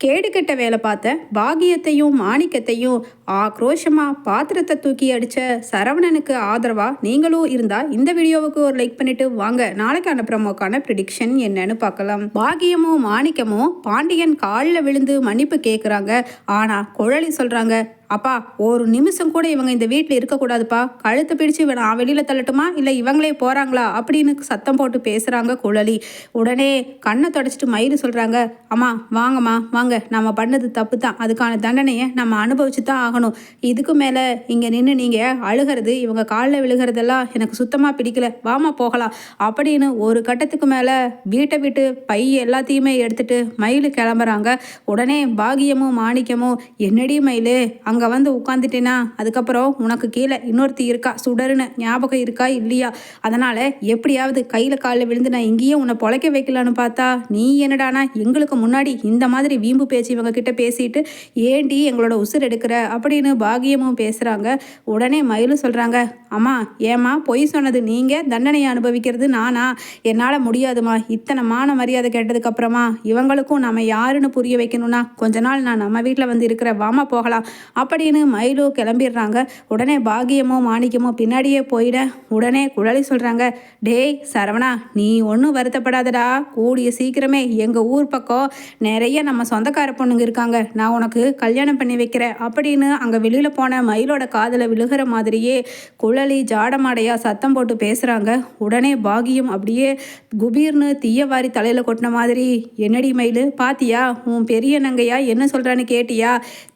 கேடுகெட்ட வேலை பார்த்த பாகியத்தையும் மாணிக்கத்தையும் ஆக்ரோஷமாக பாத்திரத்தை தூக்கி அடித்த சரவணனுக்கு ஆதரவாக நீங்களும் இருந்தால் இந்த வீடியோவுக்கு ஒரு லைக் பண்ணிட்டு வாங்க. நாளைக்கான ப்ரமோக்கான ப்ரிடிக்ஷன் என்னன்னு பார்க்கலாம். பாகியமும் மாணிக்கமும் பாண்டியன் காலில் விழுந்து மன்னிப்பு கேட்குறாங்க ஆனால் குழலி சொல்கிறாங்க அப்பா ஒரு நிமிஷம் கூட இவங்க இந்த வீட்டில் இருக்கக்கூடாதுப்பா. கழுத்தை பிடிச்சு இவன் நான் வெளியில் தள்ளட்டுமா? இல்லை இவங்களே போகிறாங்களா அப்படின்னு சத்தம் போட்டு பேசுகிறாங்க குழலி. உடனே கண்ணை தொடச்சிட்டு மயிறு சொல்கிறாங்க அம்மா வாங்கம்மா வாங்க. நம்ம பண்ணது தப்பு தான் அதுக்கான தண்டனையை நம்ம அனுபவிச்சு தான் ஆகணும். இதுக்கு மேலே இங்கே நின்று நீங்கள் அழுகிறது இவங்க காலில் விழுகிறதெல்லாம் எனக்கு சுத்தமாக பிடிக்கல. வாமா போகலாம். அப்படின்னு ஒரு கட்டத்துக்கு மேலே வீட்டை விட்டு பை எல்லாத்தையுமே எடுத்துட்டு மயில் கிளம்புறாங்க. உடனே பாகியமும் மாணிக்கமும் என்னடி மயிலு அங்கே அங்கே வந்து உட்காந்துட்டேனா அதுக்கப்புறம் உனக்கு கீழே இன்னொருத்தி இருக்கா? சுடருன்னு ஞாபகம் இருக்கா? இல்லையா? அதனால் எப்படியாவது கையில் காலில் விழுந்து நான் இங்கேயே உன்னை பொழைக்க வைக்கலான்னு பார்த்தா நீ என்னடானா? எங்களுக்கு முன்னாடி இந்த மாதிரி வீம்பு பேச்சு இவங்க கிட்ட பேசிட்டு ஏண்டி எங்களோட உசுர் எடுக்கிற? அப்படின்னு பாகியமும் பேசுகிறாங்க உடனே மயிலும் சொல்கிறாங்க அம்மா ஏம்மா பொய் சொன்னது நீங்கள் தண்டனையை அனுபவிக்கிறது நானா? என்னால் முடியாதுமா இத்தனை மான மரியாதை கேட்டதுக்கப்புறமா இவங்களுக்கும் நம்ம யாருன்னு புரிய வைக்கணும்னா கொஞ்ச நாள் நான் நம்ம வீட்டில் வந்து இருக்கிற வாமா போகலாம். அப்படின்னு மயிலு கிளம்பிடுறாங்க. உடனே பாகியமோ மாணிக்கமோ பின்னாடியே போயிட உடனே குழலி சொல்கிறாங்க டேய் சரவணா நீ ஒன்றும் வருத்தப்படாதடா. கூடிய சீக்கிரமே எங்கள் ஊர் பக்கம் நிறைய நம்ம சொந்தக்கார பொண்ணுங்க இருக்காங்க. நான் உனக்கு கல்யாணம் பண்ணி வைக்கிறேன். அப்படின்னு அங்கே வெளியில் போன மயிலோட காதில் விழுகிற மாதிரியே குழலி ஜாடமாடையாக சத்தம் போட்டு பேசுகிறாங்க உடனே பாகியம் அப்படியே குபீர்னு தீய வாரி தலையில் கொட்டின மாதிரி என்னடி மயில் பாத்தியா? உன் பெரிய நங்கையா? என்ன சொல்கிறான்னு கேட்டியா?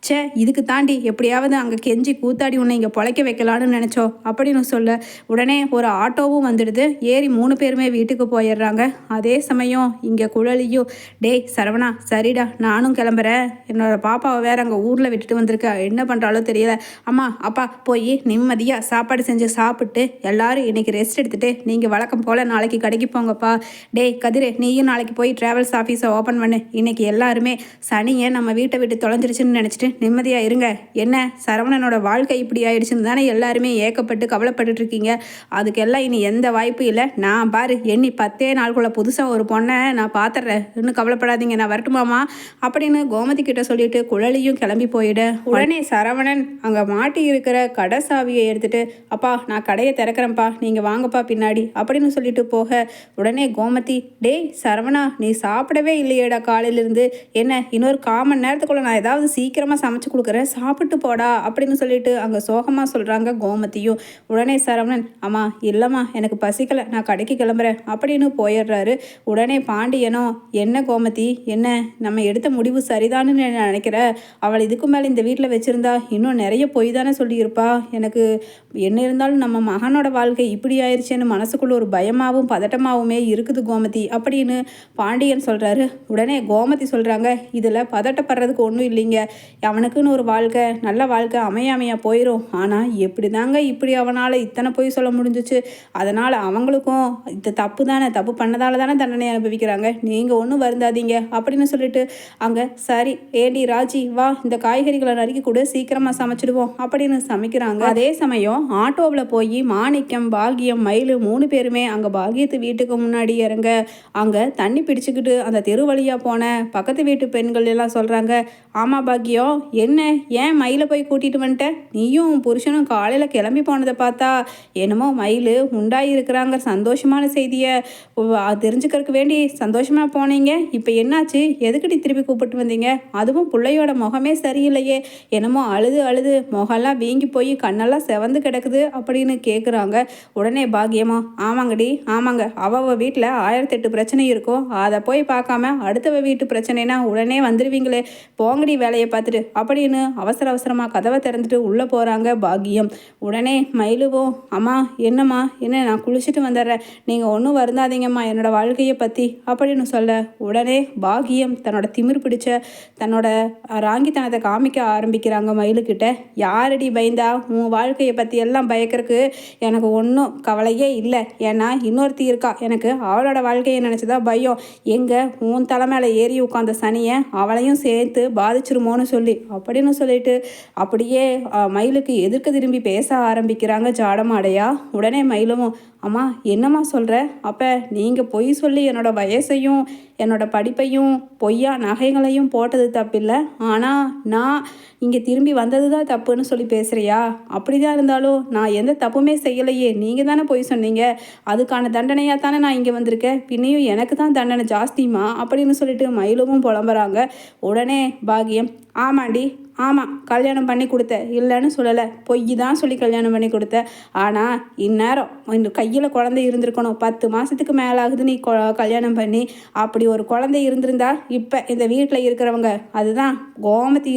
ச்சே இதுக்கு தாண்டி எப்படியாவது அங்கே கெஞ்சி கூத்தாடி உன்னை இங்கே பொழைக்க வைக்கலான்னு நினச்சோம் அப்படின்னு சொல்ல உடனே ஒரு ஆட்டோவும் வந்துடுது. ஏறி மூணு பேருமே வீட்டுக்கு போயிடுறாங்க. அதே சமயம் இங்கே குழலியும் டேய் சரவணா சரிடா நானும் கிளம்புறேன். என்னோட பாப்பாவை வேற அங்கே ஊரில் விட்டுட்டு வந்திருக்கா. என்ன பண்ணுறாலோ தெரியல. அம்மா அப்பா போய் நிம்மதியாக சாப்பாடு செஞ்சு சாப்பிட்டு எல்லாரும் இன்றைக்கி ரெஸ்ட் எடுத்துகிட்டு நீங்கள் வழக்கம் போல் நாளைக்கு கடைக்கு போங்கப்பா. டேய் கதிரே நீயும் நாளைக்கு போய் ட்ராவல்ஸ் ஆஃபீஸை ஓப்பன் பண்ணு. இன்னைக்கு எல்லாருமே சனியை நம்ம வீட்டை விட்டு தொலைஞ்சிருச்சுன்னு நினச்சிட்டு நிம்மதியாக இருங்க. என்ன சரவணனோட வாழ்க்கை இப்படி ஆயிடுச்சுன்னு தானே எல்லாருமே ஏக்கப்பட்டு கவலைப்பட்டுட்டு இருக்கீங்க அதுக்கெல்லாம் இனி எந்த வாய்ப்பும் இல்லை. நான் பாரு எண்ணி பத்தே நாளுக்குள்ளே புதுசாக ஒரு பொண்ணை நான் பார்த்துட்றேன் இன்னும் கவலைப்படாதீங்க நான் வரட்டுமாமா அப்படின்னு கோமதி கிட்ட சொல்லிட்டு குழலியும் கிளம்பி போயிட. உடனே சரவணன் அங்கே மாட்டி இருக்கிற கடை சாவியை எடுத்துட்டு அப்பா நான் கடையை திறக்கிறேன்ப்பா நீங்கள் வாங்கப்பா பின்னாடி அப்படின்னு சொல்லிட்டு போக உடனே கோமதி டேய் சரவணா நீ சாப்பிடவே இல்லையேடா காலையிலேருந்து. என்ன இன்னொரு காமன் நேரத்துக்குள்ளே நான் ஏதாவது சீக்கிரமாக சமைச்சு கொடுக்குறேன் சாப்பிட்டு போடா அப்படின்னு சொல்லிட்டு அங்கே சோகமாக சொல்கிறாங்க கோமதியும். உடனே சரவணன் அம்மா இல்லைம்மா எனக்கு பசிக்கலை. நான் கடைக்கு கிளம்புறேன் அப்படின்னு போயிடுறாரு. உடனே பாண்டியனோ என்ன கோமதி? என்ன? நம்ம எடுத்த முடிவு சரிதான்னு நினைக்கிற? நினைக்கிறேன் அவள் இதுக்கு மேலே இந்த வீட்டில் வச்சுருந்தா இன்னும் நிறைய பொய் தானே சொல்லியிருப்பா. எனக்கு என்ன இருந்தாலும் நம்ம மகனோட வாழ்க்கை இப்படி ஆயிடுச்சேன்னு மனசுக்குள்ள ஒரு பயமாகவும் பதட்டமாகவுமே இருக்குது கோமதி அப்படின்னு பாண்டியன் சொல்கிறாரு உடனே கோமதி சொல்கிறாங்க இதில் பதட்டப்படுறதுக்கு ஒன்றும் இல்லைங்க. அவனுக்குன்னு ஒரு வாழ்க்கை நல்ல வாழ்க்கை அமையாமையாக போயிடும் ஆனால் எப்படி தாங்க இப்படி அவனால் இத்தனை பொய் சொல்ல முடிஞ்சிச்சு? அதனால் அவங்களுக்கும் இது தப்பு தானே தப்பு பண்ணதால தானே தண்டனை அனுபவிக்கிறாங்க. நீங்கள் ஒன்றும் வருந்தாதீங்க அப்படின்னு சொல்லிட்டு அங்கே சரி ஏடி ராஜி வா இந்த காய்கறிகளை நறுக்கி கூட சீக்கிரமாக சமைச்சிடுவோம் அப்படின்னு சமைக்கிறாங்க. அதே சமயம் ஆட்டோவில் போய் மாணிக்கம் பாகியம் மயில் மூணு பேருமே அங்கே பாகியத்து வீட்டுக்கு முன்னாடி இறங்க அங்கே தண்ணி பிடிச்சிக்கிட்டு அந்த தெரு வழியாக போன பக்கத்து வீட்டு பெண்கள் எல்லாம் சொல்கிறாங்க ஆமாம் பாக்கியம் என்ன ஏன் மயிலை போய் கூட்டிகிட்டு வந்துட்டேன் நீயும் புருஷனும் காலையில் கிளம்பி போனதை பார்த்தா என்னமோ மயில் உண்டாகி இருக்கிறாங்க சந்தோஷமான செய்தியை. தெரிஞ்சுக்கிறதுக்கு வேண்டி சந்தோஷமாக போனீங்க. இப்போ என்னாச்சு? எதுக்கடி திருப்பி கூப்பிட்டு வந்தீங்க? அதுவும் பிள்ளையோட முகமே சரியில்லையே. என்னமோ அழுது அழுது முகம்லாம் வீங்கி போய் கண்ணெல்லாம் செவந்து கிடக்குது அப்படின்னு கேட்குறாங்க உடனே பாக்கியமா ஆமாங்கடி ஆமாங்க. அவ வீட்டில் ஆயிரத்தெட்டு பிரச்சனை இருக்கும். அதை போய் பார்க்காம அடுத்தவ வீட்டு பிரச்சனைனா உடனே வந்துடுவீங்களே போங்கடி வேலையை பார்த்துட்டு அப்படின்னு அவசர அவசரமாக கதவை திறந்துட்டு உள்ளே போகிறாங்க பாக்கியம் உடனே மயிலுவோ அம்மா என்னம்மா? என்ன நான் குளிச்சுட்டு வந்துடுறேன். நீங்கள் ஒன்றும் வருந்தாதீங்கம்மா என்னோடய வாழ்க்கையை பற்றி அப்படின்னு சொல்ல உடனே பாக்கியம் தன்னோட திமிர் பிடிச்ச தன்னோட ராங்கித்தனத்தை காமிக்க ஆரம்பிக்கிறாங்க மயிலுக்கிட்ட. யாரடி பயந்தா? உன் வாழ்க்கையை பற்றி எல்லாம் பயக்கிறதுக்கு எனக்கு ஒன்றும் கவலையே இல்லை. ஏன்னா இன்னொருத்தி இருக்கா. எனக்கு அவளோட வாழ்க்கையை நினச்சதா பயம். எங்கே உன் தலை மேலே ஏறி உட்காந்த சனியை அவளையும் சேர்த்து பாதிச்சிருமோன்னு சொல்லி அப்படின்னு சொல்லிட்டு அப்படியே மயிலுக்கு எதிர்க்க திரும்பி பேச ஆரம்பிக்கிறாங்க ஜாடமாடையா. உடனே மயிலும் அம்மா என்னம்மா சொல்கிற அப்போ நீங்கள் பொய் சொல்லி என்னோடய வயசையும் என்னோடய படிப்பையும் பொய்யா நகைகளையும் போட்டது தப்பில்லை. ஆனால் நான் இங்கே திரும்பி வந்தது தான் தப்புன்னு சொல்லி பேசுகிறியா அப்படி தான் இருந்தாலும் நான் எந்த தப்புமே செய்யலையே. நீங்கள் தானே பொய் சொன்னீங்க. அதுக்கான தண்டனையாக தானே நான் இங்கே வந்திருக்கேன். பின்னையும் எனக்கு தான் தண்டனை ஜாஸ்திமா அப்படின்னு சொல்லிட்டு மயிலவும் புலம்புறாங்க. உடனே பாகியம் ஆமாண்டி ஆமாம் கல்யாணம் பண்ணி கொடுத்த. இல்லைன்னு சொல்லலை. பொய் தான் சொல்லி கல்யாணம் பண்ணி கொடுத்த. ஆனால் இந்நேரம் இந்த கையில் குழந்தை இருந்திருக்கணும். பத்து மாதத்துக்கு மேலே ஆகுது நீ கல்யாணம் பண்ணி. அப்படி ஒரு குழந்தை இருந்திருந்தா இப்போ இந்த வீட்டில் இருக்கிறவங்க அதுதான் கோமதி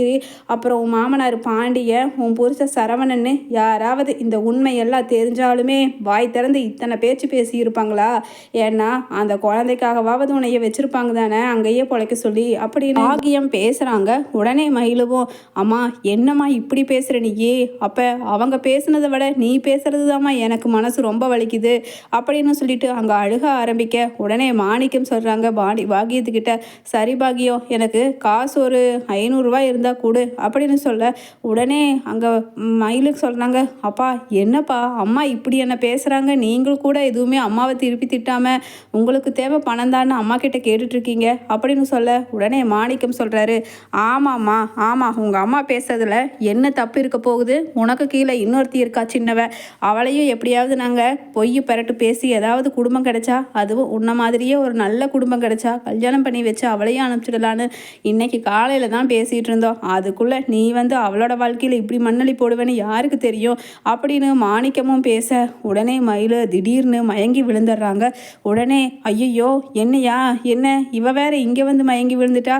அப்புறம் உன் மாமனார் பாண்டிய உன் புருஷ சரவணன்னு யாராவது இந்த உண்மையெல்லாம் தெரிஞ்சாலுமே வாய் திறந்து இத்தனை பேச்சு பேசி இருப்பாங்களா? ஏன்னா அந்த குழந்தைக்காகவாவது உன்னைய வச்சிருப்பாங்க தானே அங்கேயே பிழைக்க சொல்லி. அப்படின்னு ஆகியம் பேசுகிறாங்க உடனே மயிலுவும் அம்மா என்னம்மா இப்படி பேசுகிற நீயே? அப்போ அவங்க பேசுனதை விட நீ பேசுறது தாம்மா எனக்கு மனசு ரொம்ப வலிக்குது அப்படின்னு சொல்லிட்டு அங்கே அழுக ஆரம்பிக்க உடனே மாணிக்கம் சொல்கிறாங்க பாடி பாகியத்துக்கிட்ட சரி பாகியம் எனக்கு காசு ஒரு ஐநூறுரூவா இருந்தால் கொடு அப்படின்னு சொல்ல உடனே அங்கே மயிலுக்கு சொல்கிறாங்க அப்பா என்னப்பா அம்மா இப்படி என்ன பேசுகிறாங்க நீங்களும் கூட எதுவுமே அம்மாவை திருப்பி திட்டாமல் உங்களுக்கு தேவை பணம் தான்னு அம்மா கிட்ட கேட்டுட்ருக்கீங்க அப்படின்னு சொல்ல உடனே மாணிக்கம் சொல்கிறாரு ஆமாம்மா ஆமாம் உங்கள் அம்மா பேசுறதுல என்ன தப்பு இருக்க போகுது? உனக்கு கீழே இன்னொருத்தி இருக்கா சின்னவ? அவளையும் எப்படியாவது நாங்கள் பொய் பரட்டு பேசி ஏதாவது குடும்பம் கிடைச்சா அதுவும் உன்ன மாதிரியே ஒரு நல்ல குடும்பம் கிடைச்சா கல்யாணம் பண்ணி வச்சு அவளையும் அனுப்பிச்சிடலான்னு இன்னைக்கு காலையில் தான் பேசிகிட்டு இருந்தோம். அதுக்குள்ளே நீ வந்து அவளோட வாழ்க்கையில் இப்படி மண்ணளி போடுவேன்னு யாருக்கு தெரியும்? அப்படின்னு மாணிக்கமும் பேச உடனே மயில் திடீர்னு மயங்கி விழுந்துடுறாங்க. உடனே ஐயையோ என்னையா? என்ன? இவ வேற இங்கே வந்து மயங்கி விழுந்துட்டா?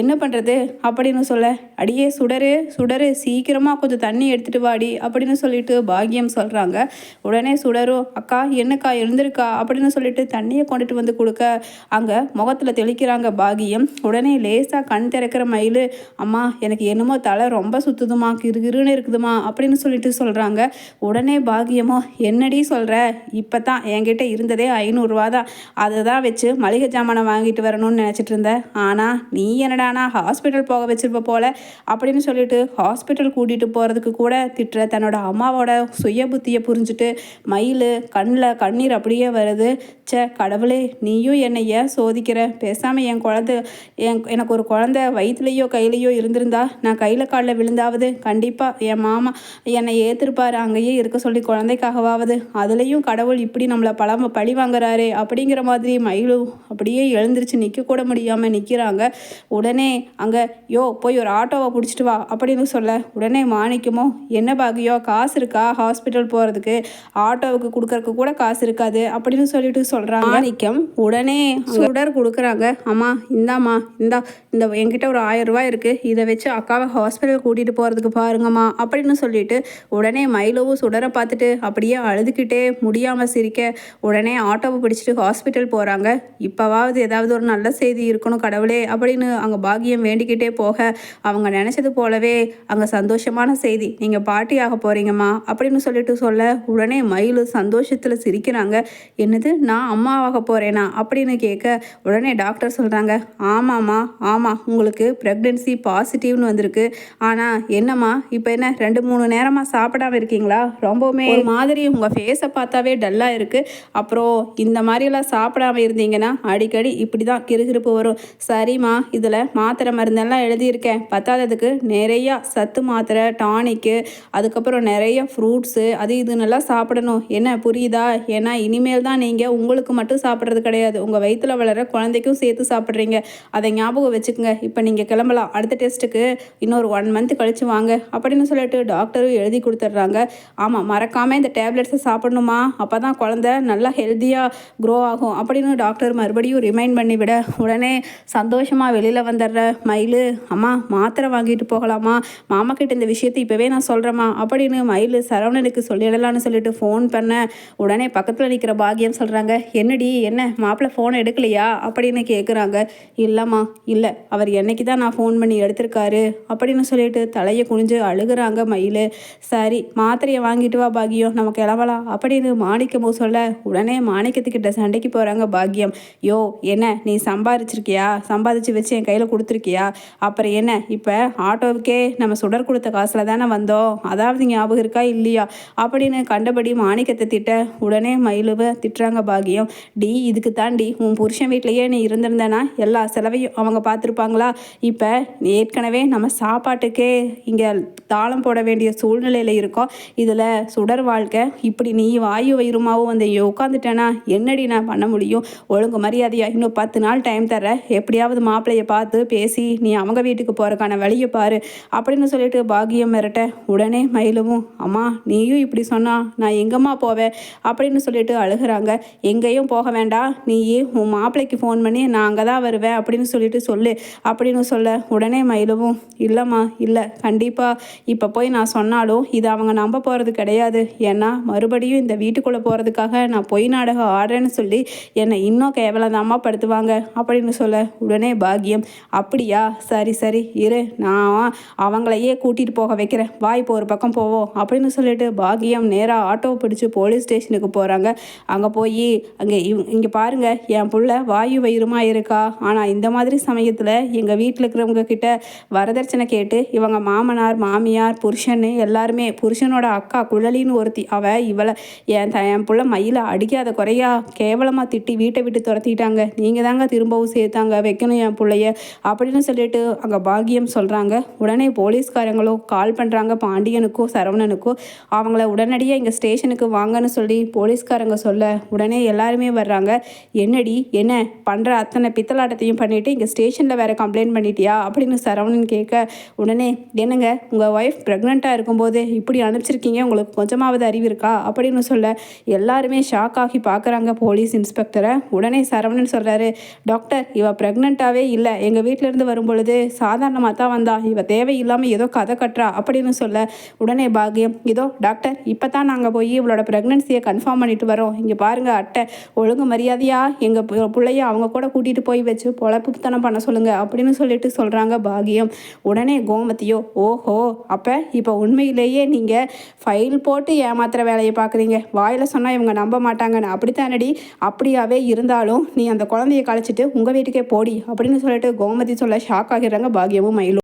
என்ன பண்ணுறது அப்படின்னு சொல்ல அடியே சுடரு சுடரு சீக்கிரமாக கொஞ்சம் தண்ணி எடுத்துகிட்டு வாடி அப்படின்னு சொல்லிட்டு பாக்கியம் சொல்கிறாங்க உடனே சுடரும் அக்கா என்னக்கா எழுந்திருக்கா? அப்படின்னு சொல்லிட்டு தண்ணியை கொண்டுட்டு வந்து கொடுக்க அங்கே முகத்தில் தெளிக்கிறாங்க பாகியம். உடனே லேசாக கண் திறக்கிற மயில் அம்மா எனக்கு என்னமோ தலை ரொம்ப சுத்துதுமா கிருகிருன்னு இருக்குதுமா அப்படின்னு சொல்லிட்டு சொல்கிறாங்க உடனே பாகியமோ என்னடி சொல்கிற இப்போ தான் என்கிட்ட இருந்ததே ஐநூறுரூவா தான். அதை தான் வச்சு மளிகை ஜாமானை வாங்கிட்டு வரணும்னு நினச்சிட்டு இருந்தேன் ஆனால் நீ என்னடானா ஹாஸ்பிட்டல் போக வச்சிருப்ப போல. அப்படின்னு சொல்லிட்டு ஹாஸ்பிட்டல் கூட்டிகிட்டு போகிறதுக்கு கூட திட்டுற தன்னோட அம்மாவோட சுய புத்தியை புரிஞ்சுட்டு மயில் கண்ணில் கண்ணீர் அப்படியே வருது. ச்சே கடவுளே நீயும் என்னை ஏன் சோதிக்கிற? பேசாமல் என் குழந்த என் எனக்கு ஒரு குழந்த வயிற்றுலையோ கையிலையோ இருந்திருந்தா நான் கையில் காலில் விழுந்தாவது? கண்டிப்பாக என் மாமா என்னை ஏற்றிருப்பார் அங்கேயே இருக்க சொல்லி குழந்தைக்காகவாவது. அதுலேயும் கடவுள் இப்படி நம்மளை பழம பழி வாங்குறாரே அப்படிங்கிற மாதிரி மயிலும் அப்படியே எழுந்திருச்சு நிற்க கூட முடியாமல் நிற்கிறாங்க உடனே அங்கே யோ போய் ஒரு ஆட்டோ ஆட்டோவை பிடிச்சிட்டு வா அப்படின்னு சொல்ல. உடனே மாணிக்கமோ என்ன பாகியோ காசு இருக்கா? ஹாஸ்பிட்டல் போகிறதுக்கு ஆட்டோவுக்கு கொடுக்கறதுக்கு கூட காசு இருக்காது அப்படின்னு சொல்லிட்டு சொல்கிறாங்க மாணிக்கம் உடனே சுடர் கொடுக்குறாங்க. அம்மா இந்தாம்மா இந்தா இந்த என்கிட்ட ஒரு ஆயிரம் ரூபாய் இருக்குது இதை வச்சு அக்காவை ஹாஸ்பிட்டல் கூட்டிகிட்டு போகிறதுக்கு பாருங்கம்மா அப்படின்னு சொல்லிட்டு உடனே மயிலவும் சுடரை பார்த்துட்டு அப்படியே அழுதுகிட்டே முடியாமல் சிரிக்க உடனே ஆட்டோவை பிடிச்சிட்டு ஹாஸ்பிட்டல் போகிறாங்க இப்போவாவது ஏதாவது ஒரு நல்ல செய்தி இருக்கணும் கடவுளே அப்படின்னு அங்கே பாக்கியம் வேண்டிக்கிட்டே போக அவங்க நினச்சது போலவே அங்கே சந்தோஷமான செய்தி. நீங்கள் பாட்டி ஆக போகிறீங்கம்மா அப்படின்னு சொல்லிட்டு சொல்ல உடனே மயில் சந்தோஷத்தில் சிரிக்கிறாங்க. என்னது? நான் அம்மாவாக போகிறேனா அப்படின்னு கேட்க உடனே டாக்டர் சொல்கிறாங்க ஆமாம்மா ஆமாம் உங்களுக்கு ப்ரெக்னென்சி பாசிட்டிவ்னு வந்திருக்கு. ஆனால் என்னம்மா இப்போ என்ன ரெண்டு மூணு நேரமாக சாப்பிடாம இருக்கீங்களா? ரொம்பவுமே ஒரு மாதிரி உங்கள் ஃபேஸை பார்த்தாவே டல்லாக இருக்குது அப்புறம் இந்த மாதிரியெல்லாம் சாப்பிடாம இருந்தீங்கன்னா அடிக்கடி இப்படி தான் கிறுகிறுப்பு வரும். சரிம்மா இதில் மாத்திரை மருந்தெல்லாம் எழுதியிருக்கேன். இல்லாததுக்கு நிறையா சத்து மாத்திரை டானிக்கு அதுக்கப்புறம் நிறைய ஃப்ரூட்ஸு அது இதுன்னெல்லாம் சாப்பிடணும். என்ன புரியுதா? ஏன்னா இனிமேல் தான் நீங்கள் உங்களுக்கு மட்டும் சாப்பிட்றது கிடையாது. உங்கள் வயிற்றில் வளர குழந்தைக்கும் சேர்த்து சாப்பிட்றீங்க. அதை ஞாபகம் வச்சுக்கோங்க. இப்போ நீங்கள் கிளம்பலாம். அடுத்த டெஸ்ட்டுக்கு இன்னொரு ஒன் மந்த் கழிச்சு வாங்க. அப்படின்னு சொல்லிட்டு டாக்டரும் எழுதி கொடுத்துட்றாங்க. ஆமாம் மறக்காமல் இந்த டேப்லெட்ஸை சாப்பிடணுமா? அப்போ தான் குழந்த நல்லா ஹெல்த்தியாக க்ரோ ஆகும் அப்படின்னு டாக்டர் மறுபடியும் ரிமைண்ட் பண்ணி விட உடனே சந்தோஷமாக வெளியில் வந்துடுற மயில் அம்மா மாத்திரை வாங்கிட்டு போகலாமா? மாமா கிட்ட இந்த விஷயத்தை இப்போவே நான் சொல்கிறேம்மா அப்படின்னு மயில் சரவணனுக்கு சொல்லிடலான்னு சொல்லிட்டு ஃபோன் பண்ண உடனே பக்கத்தில் நிற்கிற பாக்கியம் சொல்கிறாங்க என்னடி என்ன மாப்பிள்ளை ஃபோன் எடுக்கலையா? அப்படின்னு கேட்குறாங்க இல்லைம்மா இல்லை அவர் என்னைக்கு தான் நான் ஃபோன் பண்ணி எடுத்திருக்காரு? அப்படின்னு சொல்லிட்டு தலையை குனிஞ்சு அழுகுறாங்க மயில். சரி மாத்திரையை வாங்கிட்டு வா பாக்கியம் நம்ம கிளம்பலாம் அப்படின்னு மாணிக்கமோ சொல்ல உடனே மாணிக்கத்துக்கிட்ட சண்டைக்கு போகிறாங்க பாக்கியம் யோ என்ன நீ சம்பாதிச்சிருக்கியா சம்பாதிச்சு வச்சு என் கையில் கொடுத்துருக்கியா? அப்புறம் என்ன என்ன இப்போ ஆட்டோவுக்கே நம்ம சுடர் கொடுத்த காசில் தானே வந்தோம். அதாவது ஞாபகம் இருக்கா? இல்லையா? அப்படின்னு கண்டபடி மாணிக்கத்தை திட்ட உடனே மயிலுவை திட்டுறாங்க பாகியம். டி இதுக்கு தாண்டி உன் புருஷன் வீட்லேயே நீ இருந்திருந்தேன்னா எல்லா செலவையும் அவங்க பார்த்துருப்பாங்களா? இப்போ ஏற்கனவே நம்ம சாப்பாட்டுக்கே இங்கே தாளம் போட வேண்டிய சூழ்நிலையில் இருக்கோம். இதில் சுடர் வாழ்க்கை இப்படி நீ வாயு வயிறுமாவும் வந்து உட்காந்துட்டேன்னா என்னடி நான் பண்ண முடியும்? ஒழுங்கு மரியாதையா இன்னும் பத்து நாள் டைம் தர எப்படியாவது மாப்பிள்ளையை பார்த்து பேசி நீ அவங்க வீட்டுக்கு போகிறக்கான வழியை பாரு அப்படின்னு சொல்லிட்டு பாகியம் மிரட்ட உடனே மயிலவும் அம்மா நீயும் இப்படி சொன்னா நான் எங்கம்மா போவேன் அப்படின்னு சொல்லிட்டு அழுகுறாங்க. எங்கேயும் போக வேண்டாம் நீயே உன் மாப்பிள்ளைக்கு ஃபோன் பண்ணி நான் அங்கே தான் வருவேன் அப்படின்னு சொல்லிட்டு சொல்லு அப்படின்னு சொல்ல உடனே மயிலவும் இல்லைம்மா இல்லை கண்டிப்பாக இப்போ போய் நான் சொன்னாலும் இது அவங்க நம்ப போகிறது கிடையாது. ஏன்னா மறுபடியும் இந்த வீட்டுக்குள்ளே போகிறதுக்காக நான் பொய் நாடகம் ஆடுறேன்னு சொல்லி என்னை இன்னும் கேவலதாம்மா படுத்துவாங்க அப்படின்னு சொல்ல உடனே பாகியம் அப்படியா? சரி சரி இரு. நான் அவங்களையே கூட்டிகிட்டு போக வைக்கிறேன். வா இப்போ ஒரு பக்கம் போவோம் அப்படின்னு சொல்லிட்டு பாகியம் நேராக ஆட்டோவை பிடிச்சி போலீஸ் ஸ்டேஷனுக்கு போகிறாங்க அங்கே போய் அங்கே இவ் இங்கே பாருங்கள் என் புள்ள வாயு வயிறுமா இருக்கா? ஆனால் இந்த மாதிரி சமயத்தில் எங்கள் வீட்டில் இருக்கிறவங்க கிட்ட வரதட்சணை கேட்டு இவங்க மாமனார் மாமியார் புருஷன் எல்லாருமே புருஷனோட அக்கா குழலின்னு ஒருத்தி அவள் இவளை என் த என் புள்ள மயில அடிக்காத குறையா கேவலமாக திட்டி வீட்டை விட்டு துரத்திட்டாங்க. நீங்கள் தாங்க திரும்பவும் சேர்த்தாங்க வைக்கணும் என் பிள்ளைய அப்படின்னு சொல்லிட்டு அங்கே பாகியம் சொல்கிறாங்க உடனே போலீஸ்காரங்களும் கால் பண்ணுறாங்க பாண்டியனுக்கோ சரவணனுக்கோ. அவங்கள உடனடியாக இங்கே ஸ்டேஷனுக்கு வாங்கன்னு சொல்லி போலீஸ்காரங்க சொல்ல உடனே எல்லாருமே வர்றாங்க. என்னடி என்ன? பண்ணுற அத்தனை பித்தலாட்டத்தையும் பண்ணிவிட்டு இங்கே ஸ்டேஷனில் வேறு கம்ப்ளைண்ட் பண்ணிட்டியா? அப்படின்னு சரவணன் கேட்க உடனே என்னங்க உங்கள் ஒய்ஃப் ப்ரெக்னெண்ட்டாக இருக்கும்போது இப்படி அனுப்பிச்சிருக்கீங்க? உங்களுக்கு கொஞ்சமாவது அறிவு இருக்கா? அப்படின்னு சொல்ல எல்லாருமே ஷாக் ஆகி பார்க்குறாங்க போலீஸ் இன்ஸ்பெக்டரை. உடனே சரவணன் சொல்கிறாரு டாக்டர் இவ ப்ரெக்னெண்ட்டாகவே இல்லை. எங்கள் வீட்டிலேருந்து வரும்பொழுது சாதாரணமாக தான் வந்தா இவ தேவையில்லாமல் ஏதோ கதை கட்டுறா அப்படின்னு சொல்ல உடனே பாக்கியம் இதோ டாக்டர் இப்போ தான் நாங்கள் போய் இவளோட ப்ரெக்னன்சியை கன்ஃபார்ம் பண்ணிட்டு வரோம். இங்கே பாருங்கள் அட்டை ஒழுங்கு மரியாதையாக எங்கள் பிள்ளைய அவங்க கூட கூட்டிகிட்டு போய் வச்சு பொழப்புத்தனம் பண்ண சொல்லுங்கள் அப்படின்னு சொல்லிட்டு சொல்கிறாங்க பாகியம். உடனே கோமதியோ ஓஹோ அப்போ இப்போ உண்மையிலேயே நீங்கள் ஃபைல் போட்டு ஏமாத்துற வேலையை பார்க்குறீங்க வாயில் சொன்னால் இவங்க நம்ப மாட்டாங்கன்னு. அப்படித்தானடி? அப்படியாவே இருந்தாலும் நீ அந்த குழந்தைய கழிச்சிட்டு உங்கள் வீட்டுக்கே போடி அப்படின்னு சொல்லிட்டு கோமதி சொல்ல ஷாக் ஆகிடுறாங்க பாகியமும் மயிலும்.